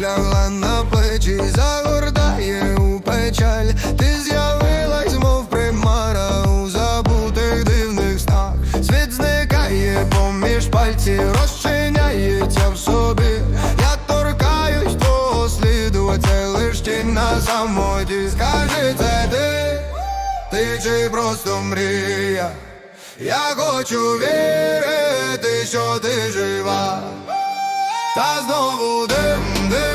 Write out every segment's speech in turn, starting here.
лягла на плечі, загортає у печаль. Ти з'явилась, мов примара у забутих дивних снах. Світ зникає поміж пальців, розчиняється в собі. Я торкаюсь твого сліду, а це лиш тінь на самоті. Скажи, це ти, ти чи просто мрія? Я хочу вірити, що ти жива. Та знову дим, дим,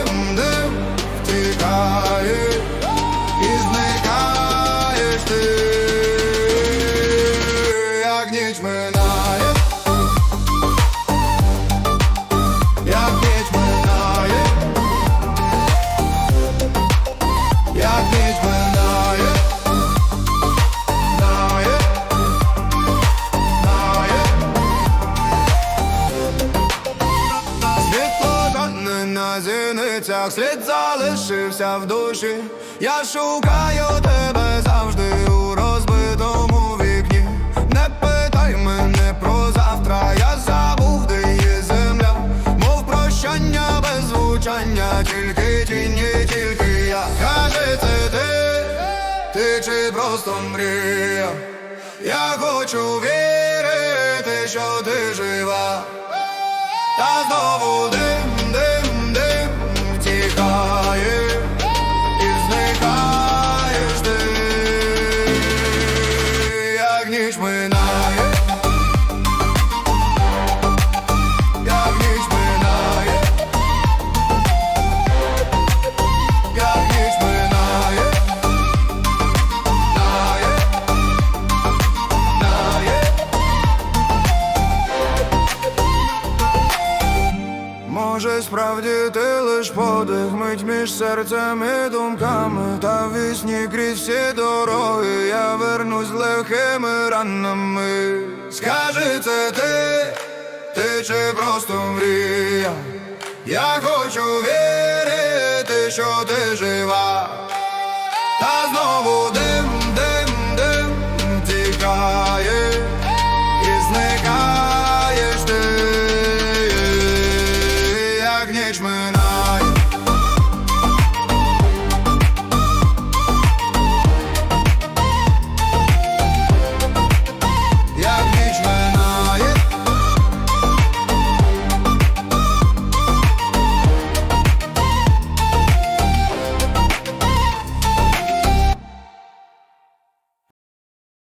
на зіницях, слід залишився в душі. Я шукаю тебе завжди у розбитому вікні. Не питай мене про завтра, я забув, де є земля, мов прощання без звучання, тільки тіні, тільки я. Скажи, це ти, ти чи просто мрія? Я хочу вірити, що ти жива. Та знову Може, справді ти лиш подих мить між серцем і думками, та вісні крізь всі дороги я вернусь легкими ранами. Скажи, це ти, ти чи просто мрія? Я хочу вірити, що ти жива, and I